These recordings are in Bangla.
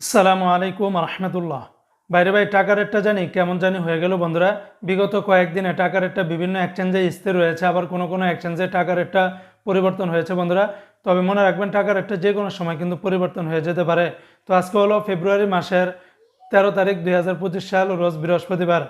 আসসালামু আলাইকুম রহমতুল্লাহ। বাইরে ভাই, টাকা রেটটা জানি, কেমন জানি হয়ে গেল বন্ধুরা। বিগত কয়েকদিনে টাকা রেটটা বিভিন্ন এক্সচেঞ্জে স্থির রয়েছে, আবার কোনো কোনো এক্সচেঞ্জে টাকা রেটটা পরিবর্তন হয়েছে বন্ধুরা। তবে মনে রাখবেন, টাকা রেটটা যে কোনো সময় কিন্তু পরিবর্তন হয়ে যেতে পারে। তো আজকে হলো ফেব্রুয়ারি মাসের তেরো তারিখ দুই হাজার পঁচিশ সাল, রোজ বৃহস্পতিবার।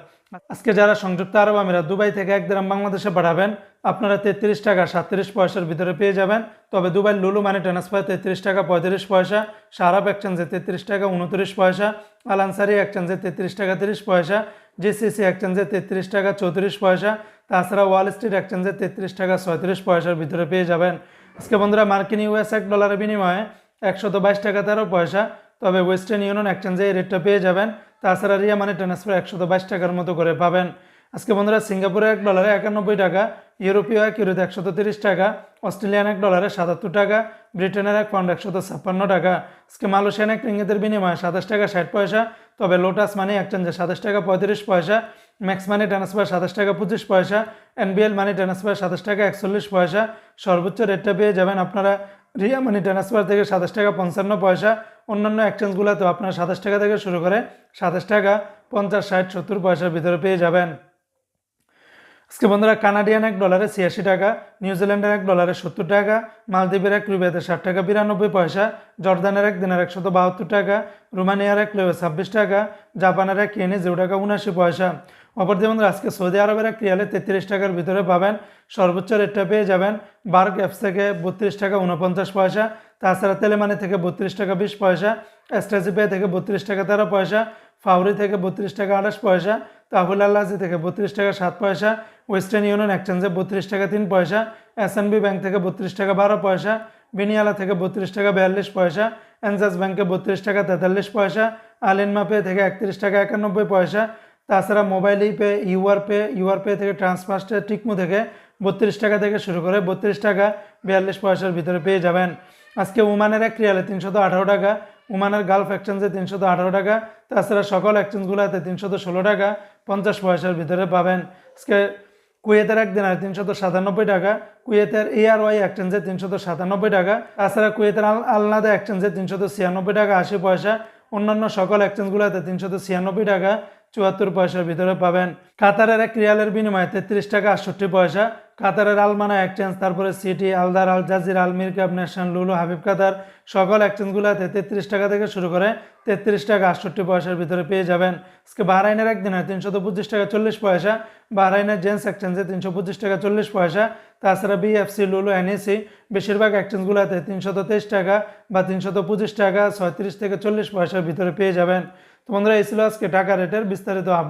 আজকে যারা সংযুক্ত আরব আমিরা দুবাই থেকে এক দিরাম বাংলাদেশে পাঠাবেন আপনারা তেত্রিশ টাকা সাতত্রিশ পয়সার ভিতরে পেয়ে যাবেন। তবে দুবাই লুলু মানি ট্রান্সফার তেত্রিশ টাকা পঁয়ত্রিশ পয়সা সারাপ এক্সচেঞ্জে তেত্রিশ টাকা উনত্রিশ পয়সা আল আনসারি এক্সচেঞ্জে তেত্রিশ টাকা তিরিশ পয়সা, জিসিসি এক্সচেঞ্জে তেত্রিশ টাকা চৌত্রিশ পয়সা, তাছাড়া ওয়াল স্ট্রিট এক্সচেঞ্জে তেত্রিশ টাকা ছয়ত্রিশ পয়সার ভিতরে পেয়ে যাবেন। আজকে বন্ধুরা, মার্কিন ইউএস এক ডলারের বিনিময়ে একশত বাইশ টাকা তেরো পয়সা, তবে ওয়েস্টার্ন ইউনিয়ন এক্সচেঞ্জে এই রেটটা পেয়ে যাবেন। তাছাড়া রিয়া মানি ট্রান্সফার একশত বাইশ টাকার মতো করে পাবেন। আজকে বন্ধুরা, সিঙ্গাপুরে এক ডলারে একানব্বই টাকা ইউরোপীয় এক ইউরোতে একশত তিরিশ টাকা, অস্ট্রেলিয়ান এক ডলারে সাতাত্তর টাকা, ব্রিটেনের এক পাউন্ড একশত ছাপ্পান্ন টাকা। আজকে মালয়েশিয়ান এক রিঙ্গিতের বিনিময়ে সাতাশ টাকা ষাট পয়সা, তবে লোটাস মানি এক্সচেঞ্জে সাতাশ টাকা পঁয়ত্রিশ পয়সা, ম্যাক্স মানি ট্রান্সফার সাতাশ টাকা পঁচিশ পয়সা, এনবিএল মানি ট্রান্সফার সাতাশ টাকা একচল্লিশ পয়সা। সর্বোচ্চ রেটটা পেয়ে যাবেন আপনারা রিয়া মানি ট্রান্সফার থেকে সাতাশ টাকা পঞ্চান্ন পয়সা, অন্যান্য এক্সচেঞ্জগুলোতেও আপনারা সাতাশ টাকা থেকে শুরু করে সাতাশ টাকা, পঞ্চাশ, ষাট, সত্তর পয়সার ভিতরে পেয়ে যাবেন। আজকে বন্ধুরা, কানাডিয়ান এক ডলারে ছিয়াশি টাকা নিউজিল্যান্ডের এক ডলারে সত্তর টাকা, মালদ্বীপের এক রুবিয়াতে ষাট টাকা, বিরানব্বই পয়সা, জর্দানের এক দিনের একশত বাহাত্তর টাকা, রোমানিয়ার এক লেবে ছাব্বিশ টাকা, জাপানের এক ইয়েনে জিরো টাকা উনাশি পয়সা। অপরদি বন্ধুরা, আজকে সৌদি আরবের এক রিয়ালে তেত্রিশ টাকার ভিতরে পাবেন, সর্বোচ্চ রেটটা পেয়ে যাবেন বার্গ অ্যাপস থেকে বত্রিশ টাকা উনপঞ্চাশ পয়সা, তাছাড়া তেলেমানি থেকে বত্রিশ টাকা বিশ পয়সা এসটাসি পে থেকে বত্রিশ টাকা তেরো পয়সা, ফাউরি থেকে বত্রিশ টাকা আঠাশ পয়সা, তাহুল আল্লাজি থেকে বত্রিশ টাকা সাত পয়সা ওয়েস্টার্ন ইউনিয়ন এক্সচেঞ্জে বত্রিশ টাকা তিন পয়সা এসএনবি ব্যাংক থেকে বত্রিশ টাকা বারো পয়সা বিনিয়ালা থেকে বত্রিশ টাকা বিয়াল্লিশ পয়সা এনজাস ব্যাংকে বত্রিশ টাকা তেতাল্লিশ পয়সা আলিনমা পে থেকে একত্রিশ টাকা একানব্বই পয়সা, তাছাড়া mobile pay UR pay UR pay থেকে ট্রান্সফার্স্টে টিকমু থেকে বত্রিশ টাকা থেকে শুরু করে বত্রিশ টাকা বিয়াল্লিশ পয়সার ভিতরে পেয়ে যাবেন। আজকে উমানের এক রিয়ালে তিনশত আঠারো টাকা উমানের গালফ এক্সচেঞ্জে তিনশত আঠারো টাকা, তাছাড়া সকল এক্সচেঞ্জগুলোতে তিনশত ষোলো টাকা পঞ্চাশ পয়সার ভিতরে পাবেন। আজকে কুয়েতের এক দিনার তিনশত সাতানব্বই টাকা, কুয়েতের এআর ওয়াই এক্সচেঞ্জে তিনশত সাতানব্বই টাকা, তাছাড়া কুয়েতের আল আলনাদা এক্সচেঞ্জে তিনশত ছিয়ানব্বই টাকা, আশি পয়সা, অন্যান্য সকল এক্সচেঞ্জগুলোতে তিনশত ছিয়ানব্বই টাকা, চুয়াত্তর পয়সার ভিতরে পাবেন। কাতারের এক রিয়ালের বিনিময়ে তেত্রিশ টাকা আটষট্টি পয়সা কাতারের আলমানা এক্সচেঞ্জ, তারপরে সিটি, আলদার, আল জাজির আলমির ক্যাব ন্যাশনাল লুলু, হাবিব কাতার, সকল এক্সচেঞ্জগুলোতে তেত্রিশ টাকা থেকে শুরু করে তেত্রিশ টাকা আটষট্টি পয়সার ভিতরে পেয়ে যাবেন। আজকে বাহরাইনের একদিনে তিনশত পঁচিশ টাকা চল্লিশ পয়সা, বাহরাইনের জেন্টস এক্সচেঞ্জে তিনশো পঁচিশ টাকা চল্লিশ পয়সা, তাছাড়া বিএফসি লুলু এনএসি বেশিরভাগ এক্সচেঞ্জগুলোতে তিনশত তেইশ টাকা বা তিনশত পঁচিশ টাকা ছয়ত্রিশ থেকে চল্লিশ পয়সার ভিতরে পেয়ে যাবেন। তো বন্ধুরা, এই ছিল আজকে টাকা রেটের বিস্তারিত আপডেট